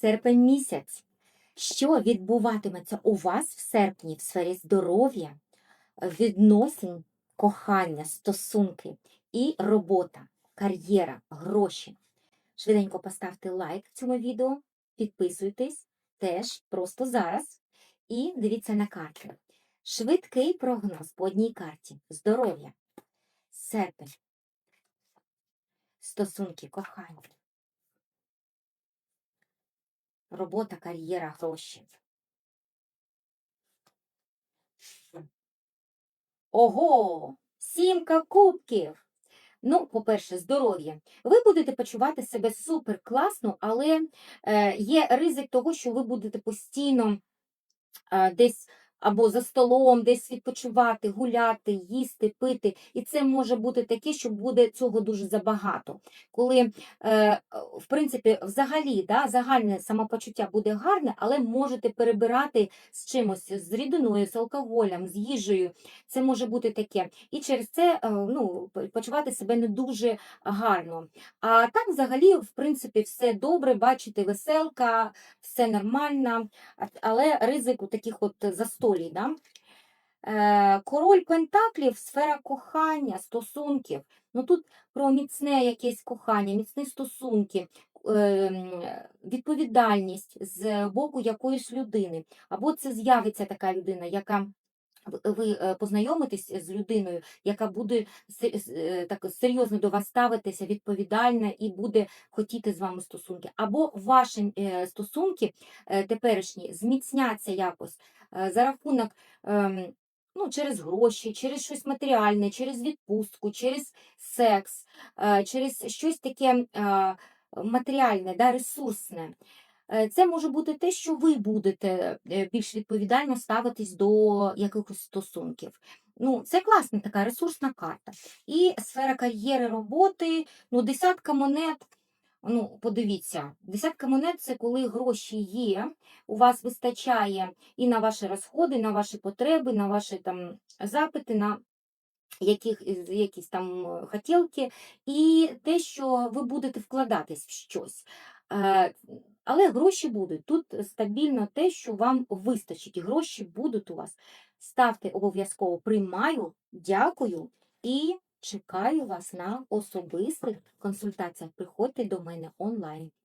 Серпень місяць. Що відбуватиметься у вас в серпні в сфері здоров'я, відносин, кохання, стосунки і робота, кар'єра, гроші? Швиденько поставте лайк цьому відео, підписуйтесь теж просто зараз і дивіться на карти. Швидкий прогноз по одній карті. Здоров'я. Серпень. Стосунки, кохання. Робота, кар'єра, гроші. Ого! Сімка кубків! Ну, по-перше, здоров'я. Ви будете почувати себе супер класно, але е, є ризик того, що ви будете постійно е, десь або за столом, десь відпочивати, гуляти, їсти, пити. І це може бути таке, що буде цього дуже забагато. Коли, е, в принципі, взагалі, да, загальне самопочуття буде гарне, але можете перебирати з чимось, з рідиною, з алкоголем, з їжею. Це може бути таке. І через це е, ну, почувати себе не дуже гарно. А так, взагалі, в принципі, все добре, бачите, веселка, все нормально, але ризик у таких от застолій. Да? Е, Король Пентаклів, сфера кохання, стосунків. Ну тут про міцне якесь кохання, міцні стосунки, е, відповідальність з боку якоїсь людини. Або це з'явиться така людина, яка ви е, познайомитесь з людиною, яка буде е, так серйозно до вас ставитися, відповідальна і буде хотіти з вами стосунки. Або ваші е, стосунки е, теперішні зміцняться якось е, за рахунок. ем, Ну, через гроші, через щось матеріальне, через відпустку, через секс, е, через щось таке е, матеріальне, да, ресурсне. Е, Це може бути те, що ви будете е, більш відповідально ставитись до якихось стосунків. Ну, це класна така ресурсна карта. І сфера кар'єри, роботи, ну, десятка монет. Ну, подивіться, десятка монет це коли гроші є, у вас вистачає і на ваші розходи, на ваші потреби, на ваші там запити, на яких, якісь там е, хотілки, і те, що ви будете вкладатись в щось. Але гроші будуть. Тут стабільно те, що вам вистачить. Гроші будуть у вас. Ставте обов'язково приймаю, дякую і чекаю вас на особистих консультаціях. Приходьте до мене онлайн.